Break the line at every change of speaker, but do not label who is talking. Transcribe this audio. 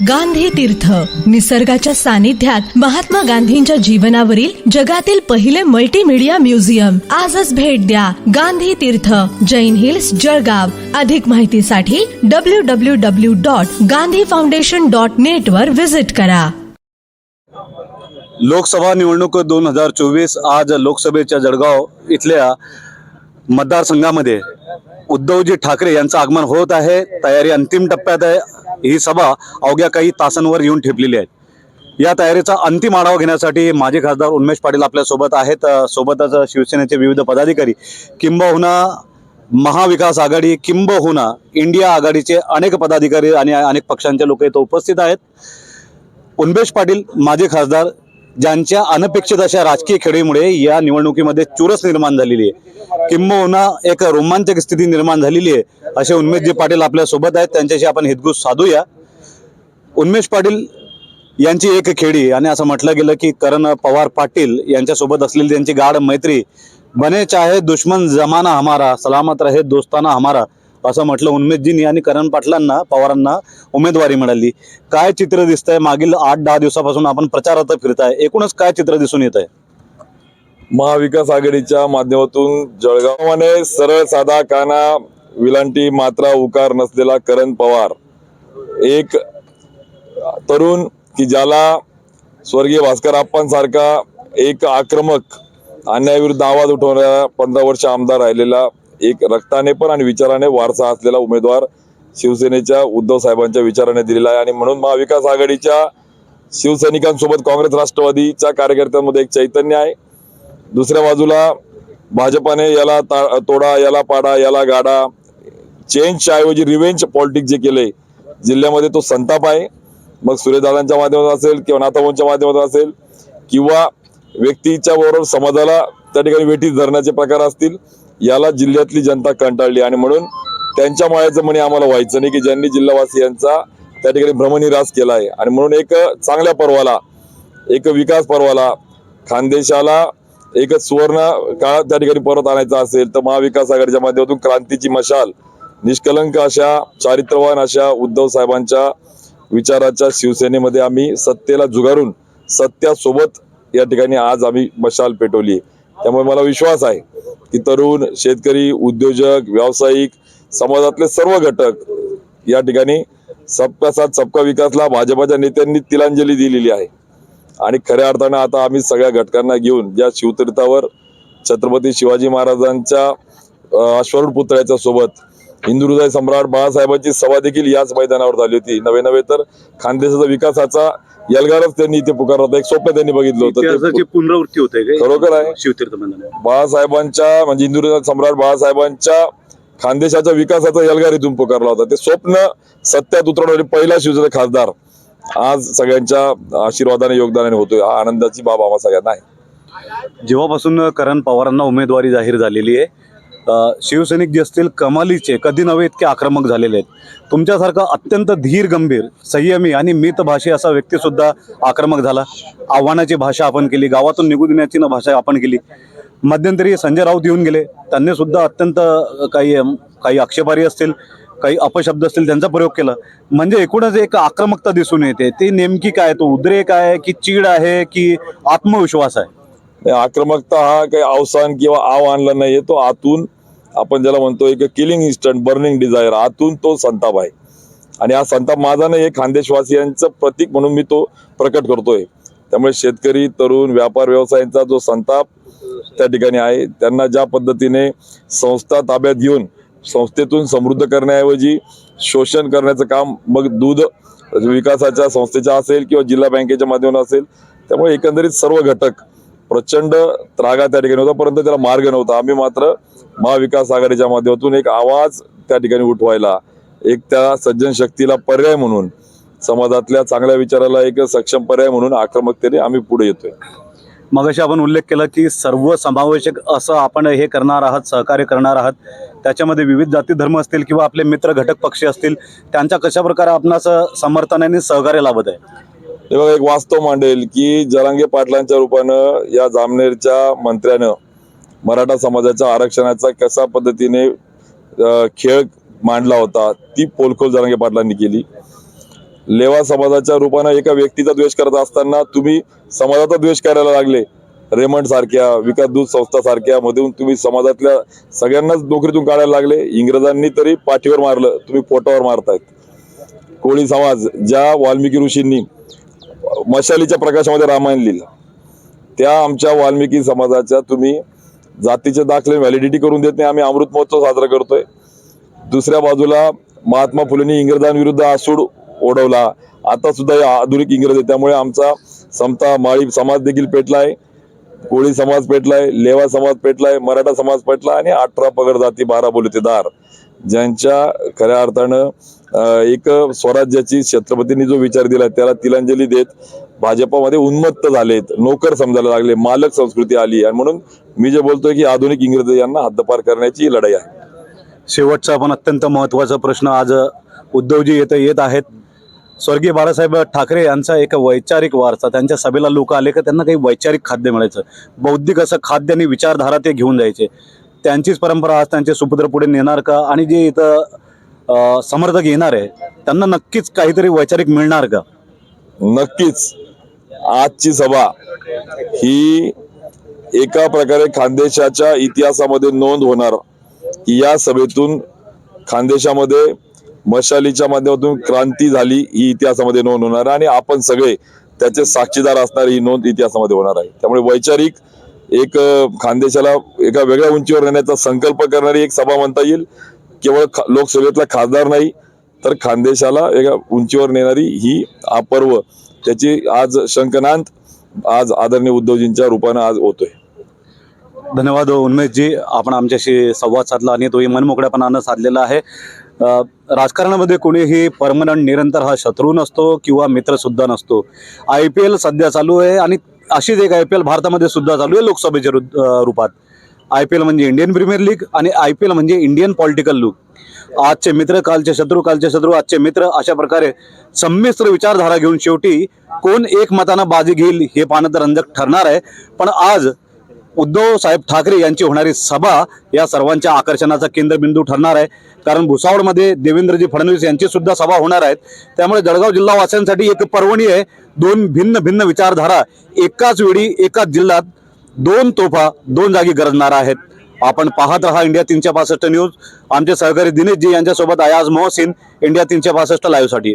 गांधी तीर्थ. निसर्गाच्या सानिध्यात महात्मा गांधींच्या जीवनावरील जगातील पहिले मल्टीमीडिया म्युझियम आजच भेट द्या गांधी तीर्थ. जैन हिल्स जळगाव. अधिक माहितीसाठी W W W dot Gandhi foundation dot net वर व्हिजिट करा.
लोकसभा निवडणूक दोन हजार चोवीस आज लोकसभेच्या जळगाव इथल्या मतदारसंघामध्ये उद्धवजी ठाकरे यांचं आगमन होत आहे. तयारी अंतिम टप्प्यात आहे. ही सभा अवघ्या काही तासांवर येऊन ठेपलेली आहे. या तयारीचा अंतिम आढावा घेण्यासाठी माजी खासदार उन्मेश पाटील आपल्यासोबत आहेत. सोबतच शिवसेनेचे विविध पदाधिकारी किंबहुना महाविकास आघाडी किंबहुना इंडिया आघाडीचे अनेक पदाधिकारी आणि अनेक पक्षांचे लोक इथं उपस्थित आहेत. उन्मेश पाटील माजी खासदार ज्यांच्या अनपेक्षित अशा राजकीय खेळीमुळे या निवडणुकीमध्ये चुरस निर्माण झालेली आहे. किंबहुना एक रोमांचक स्थिती निर्माण झालेली आहे. असे उन्मेशजी पाटील आपल्यासोबत आहेत. त्यांच्याशी आपण हितगुज साधूया. उन्मेश पाटील यांची एक खेळी आणि असं म्हटलं गेलं की करण पवार पाटील यांच्यासोबत असलेली त्यांची गाढ मैत्री. बने चाहे दुश्मन जमाना हमारा सलामत रहे दोस्ताना हमारा. असं म्हटलं उन्मेदजींनी आणि करण पाटलांना पवारांना उमेदवारी मिळाली. काय चित्र दिसतंय? मागील आठ दहा दिवसापासून आपण प्रचारात फिरताय. एकूणच काय चित्र दिसून येत आहे
महाविकास आघाडीच्या माध्यमातून जळगावने सरळ साधा काना विलांटी मात्रा उकार नसलेला करण पवार एक तरुण की ज्याला स्वर्गीय भास्कर आप्पांसारखा एक आक्रमक अन्यायाविरुद्ध आवाज उठवणारा पंधरा वर्ष आमदार राहिलेला एक रक्ताने पण आणि विचाराने वारसा असलेला उमेदवार शिवसेनेच्या उद्धव साहेबांच्या विचाराने दिलेला आहे. आणि म्हणून महाविकास आघाडीच्या शिवसैनिकांसोबत काँग्रेस राष्ट्रवादीच्या कार्यकर्त्यांमध्ये एक चैतन्य आहे. दुसऱ्या बाजूला भाजपाने याला ता- तोडा याला पाडा याला गाडा चेंजच्या ऐवजी रिव्हेंज पॉलिटिक्स जे केले जिल्ह्यामध्ये तो संताप आहे. मग सूर्यदादांच्या माध्यमातून असेल किंवा नाथाभाऊंच्या माध्यमातून असेल किंवा व्यक्तीच्या बरोबर समाजाला त्या ठिकाणी वेठीस धरण्याचे प्रकार असतील याला जिल्ह्यातली जनता कंटाळली आणि म्हणून त्यांच्या मायाचं म्हणे आम्हाला व्हायचं नाही की ज्यांनी जिल्हावासियांचा त्या ठिकाणी भ्रमनिरास केला आहे. आणि म्हणून एक चांगल्या पर्वाला एक विकास पर्वाला खानदेशाला एक सुवर्ण काळ त्या ठिकाणी परत आणायचा असेल तर महाविकास आघाडीच्या माध्यमातून क्रांतीची मशाल निष्कलंक अशा चारित्रवान अशा उद्धव साहेबांच्या विचाराच्या शिवसेनेमध्ये आम्ही सत्तेला जुगारून सत्यासोबत या ठिकाणी आज आम्ही मशाल पेटवली त्यामुळे मला विश्वास आहे की तरुण शेतकरी उद्योजक व्यावसायिक समाजातले सर्व घटक या ठिकाणी सबका साथ सबका विकासला भाजपाच्या नेत्यांनी तिलांजली दिलेली आहे. आणि खऱ्या अर्थानं आता आम्ही सगळ्या घटकांना घेऊन ज्या शिवतीर्थावर छत्रपती शिवाजी महाराजांच्या अश्वरूढ पुतळ्याच्या सोबत हिंदू हृदय सम्राट बाळासाहेबांची सभा देखील याच मैदानावर झाली होती. नवे नवे तर खानदेशाचा विकासाचा यलगारच त्यांनी इथे पुकारला होता. एक स्वप्न त्यांनी बघितलं होतं.
पुनरावृत्ती होते
खरोखर आहे.
शिवतीर्थ
बाळासाहेबांच्या म्हणजे हिंदू सम्राट बाळासाहेबांच्या खानदेशाच्या विकासाचा यलगार इथून पुकारला होता. ते स्वप्न सत्यात उतरवणारे पहिला शिवसेना खासदार. आज सगळ्यांच्या आशीर्वादाने योगदानाने होतोय. हा आनंदाची बाब आम्हा सगळ्यांना आहे.
जेव्हापासून करण पवारांना उमेदवारी जाहीर झालेली आहे शिवसैनिक जे असतील कमालीचे कधी नव्हे इतके आक्रमक झालेले आहेत. तुमच्यासारखा अत्यंत धीर गंभीर संयमी आणि मितभाषी असा व्यक्तीसुद्धा आक्रमक झाला. आव्हानाची भाषा आपण केली गावातून निघू देण्याची न भाषा आपण केली. मध्यंतरी संजय राऊत येऊन गेले. त्यांनी सुद्धा अत्यंत काही काही आक्षेपारी असतील काही अपशब्द असतील त्यांचा प्रयोग केला. म्हणजे एकूणच एक आक्रमकता दिसून येते. ती नेमकी काय? तो उद्रेक आहे की चीड आहे की आत्मविश्वास आहे?
आक्रमकता हा काही अवसान किंवा आव आणला नाहीये तो आतून आपण ज्याला म्हणतो एक किलिंग इन्स्टंट बर्निंग डिझायर आतून तो संताप आहे. आणि हा संताप माझा नाही हे खानदेशवासियांचं प्रतीक म्हणून मी तो प्रकट करतोय. त्यामुळे शेतकरी तरुण व्यापार व्यवसायांचा जो संताप त्या ठिकाणी आहे त्यांना ज्या पद्धतीने संस्था ताब्यात घेऊन संस्थेतून समृद्ध करण्याऐवजी शोषण करण्याचं काम मग दूध विकासाच्या संस्थेच्या असेल किंवा जिल्हा बँकेच्या माध्यमातून असेल त्यामुळे एकंदरीत सर्व घटक प्रचंड त्रागा त्या ठिकाणी होता परंतु त्याला मार्ग नव्हता. आम्ही मात्र महाविकास आघाडीच्या माध्यमातून एक आवाज त्या ठिकाणी उठवायला एक त्या सज्जन शक्तीला पर्याय म्हणून समाजातल्या चांगल्या विचाराला एक सक्षम पर्याय म्हणून आक्रमकतेने आम्ही पुढे येतोय.
मगाशी आपण उल्लेख केला की सर्व समावेशक असं आपण हे करणार आहात सहकार्य करणार आहात. त्याच्यामध्ये विविध जाती धर्म असतील किंवा आपले मित्र घटक पक्षी असतील त्यांच्या कशा प्रकारे आपणास समर्थनाने सहकार्य लाभत आहे?
हे बघा एक वास्तव मांडेल की जरांगे पाटलांच्या रूपानं या जामनेरच्या मंत्र्यानं मराठा समाजाच्या आरक्षणाचा कशा पद्धतीने खेळ मांडला होता ती पोलखोल जरांगे पाटलांनी केली. लेवा समाजाच्या रूपानं एका व्यक्तीचा द्वेष करत असताना तुम्ही समाजाचा द्वेष करायला लागले. रेमंड सारख्या विकास दूध संस्था सारख्या मधून तुम्ही समाजातल्या सगळ्यांनाच नोकरीतून काढायला लागले. इंग्रजांनी तरी पाठीवर मारलं तुम्ही पोटावर मारतायत. कोळी समाज ज्या वाल्मिकी ऋषींनी मशालीच्या प्रकाशामध्ये रामायण लिहिलं. त्या आमच्या वाल्मिकी समाजाच्या तुम्ही जातीचे दाखले व्हॅलिडिटी करून देत नाही आम्ही अमृत महोत्सव साजरा करतोय. दुसऱ्या बाजूला महात्मा फुलेंनी इंग्रजांविरुद्ध आसूड ओढवला. आता सुद्धा हे आधुनिक इंग्रज आहे त्यामुळे आमचा समता माळी समाज देखील पेटलाय कोळी समाज पेटलाय लेवा समाज पेटलाय मराठा समाज पेटला आणि अठरा पगड जाती बारा बोलतेदार ज्यांच्या खऱ्या अर्थानं एक स्वराज्याची छत्रपतींनी जो विचार दिला त्याला तिलांजली देत भाजपामध्ये उन्मत्त झालेत. नोकर समजायला लागले मालक संस्कृती आली आणि म्हणून मी जे बोलतोय की आधुनिक इंग्रज यांना हद्दपार करण्याची लढाई आहे.
शेवटचा पण अत्यंत महत्त्वाचा प्रश्न आज उद्धवजी येत येत आहेत. स्वर्गीय बाळासाहेब ठाकरे यांचा एक वैचारिक वारसा त्यांच्या सभेला लोक आले का त्यांना काही वैचारिक खाद्य मिळायचं. बौद्धिक असं खाद्य आणि विचारधारा ते घेऊन जायचे. त्यांचीच परंपरा आज त्यांचे सुपुत्र पुढे नेणार का? आणि जे इथं समर्थक येणार आहे. त्यांना नक्कीच काहीतरी वैचारिक मिळणार का?
नक्कीच. आजची सभा ही एका प्रकारे खानदेशाच्या इतिहासामध्ये नोंद होणार. या सभेतून खानदेशामध्ये मशालीच्या माध्यमातून क्रांती झाली ही इतिहासामध्ये नोंद होणार आणि आपण सगळे त्याचे साक्षीदार असणारी ही नोंद इतिहासामध्ये होणार आहे. त्यामुळे वैचारिक एक खानदेशाला एका वेगळ्या उंचीवर नेण्याचा संकल्प करणारी एक सभा म्हणता येईल. केवळ लोकसभेतला खासदार नाही तर खानदेशाला एका उंचीवर नेणारी ही अपर्व त्याची आज शंकनांत आज आदरणीय उद्धवजींच्या रूपानं आज होतोय.
धन्यवाद हो, उन्मेशजी आपण आमच्याशी संवाद साधला आणि तोही मनमोकळ्यापणानं साधलेला आहे. राजकारणामध्ये कोणीही परमनंट निरंतर हा शत्रू नसतो किंवा मित्रसुद्धा नसतो. आय पी एल सध्या चालू आहे आणि अशीच एक आय पी एल भारतामध्ये सुद्धा चालू आहे लोकसभेच्या रु- रूपात. आय पी एल म्हणजे इंडियन प्रीमियर लीग आणि आय पी एल म्हणजे इंडियन पॉलिटिकल लूग. आजचे मित्र कालचे शत्रू कालचे शत्रू आजचे मित्र अशा प्रकारे संमिश्र विचारधारा घेऊन शेवटी कोण एक मतानं बाजी घेईल हे पाहणं तर रंजक ठरणार आहे. पण आज उद्धव साहेब ठाकरे यांची होणारी सभा या सर्वांच्या आकर्षणाचा केंद्रबिंदू ठरणार आहे. कारण भुसावळमध्ये देवेंद्रजी फडणवीस यांची सुद्धा सभा होणार आहेत. त्यामुळे जळगाव जिल्हावासियांसाठी एक पर्वणी आहे दोन भिन्न भिन्न विचारधारा एकाच वेळी एकाच जिल्ह्यात दोन तोफा दोन जागी गरजणार आहेत. आपण पाहत रहा इंडिया तीनशे पासष्ट न्यूज. आमचे सहकारी दिनेशजी यांच्यासोबत अयाज मोहसिन इंडिया तीनशे पासष्ट लाईव्हसाठी